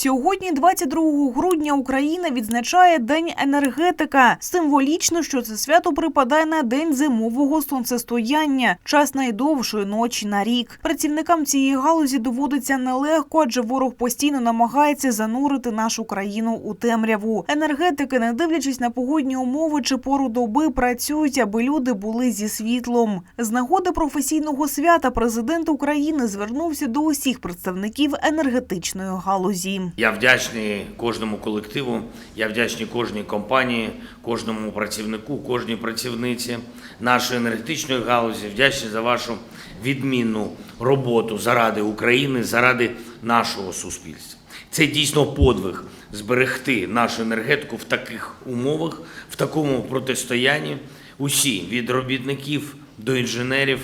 Сьогодні, 22 грудня, Україна відзначає День енергетика. Символічно, що це свято припадає на день зимового сонцестояння, час найдовшої ночі на рік. Працівникам цієї галузі доводиться нелегко, адже ворог постійно намагається занурити нашу країну у темряву. Енергетики, не дивлячись на погодні умови чи пору доби, працюють, аби люди були зі світлом. З нагоди професійного свята президент України звернувся до усіх представників енергетичної галузі. Я вдячний кожному колективу, я вдячний кожній компанії, кожному працівнику, кожній працівниці нашої енергетичної галузі. Вдячний за вашу відмінну роботу заради України, заради нашого суспільства. Це дійсно подвиг зберегти нашу енергетику в таких умовах, в такому протистоянні. Усі від робітників до інженерів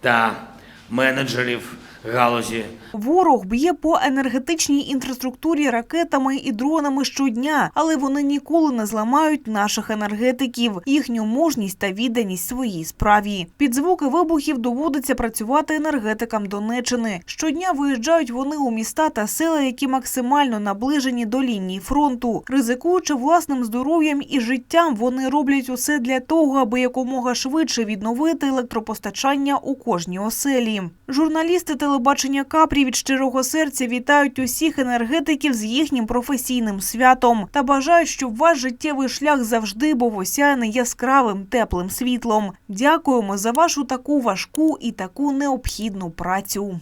та менеджерів галузі Ворог б'є по енергетичній інфраструктурі ракетами і дронами щодня, але вони ніколи не зламають наших енергетиків, їхню мужність та відданість своїй справі. Під звуки вибухів доводиться працювати енергетикам Донеччини. Щодня виїжджають вони у міста та села, які максимально наближені до лінії фронту. Ризикуючи власним здоров'ям і життям, вони роблять усе для того, аби якомога швидше відновити електропостачання у кожній оселі. Журналісти телебачення Капрі від щирого серця вітають усіх енергетиків з їхнім професійним святом та бажають, щоб ваш життєвий шлях завжди був осяяний яскравим теплим світлом. Дякуємо за вашу таку важку і таку необхідну працю.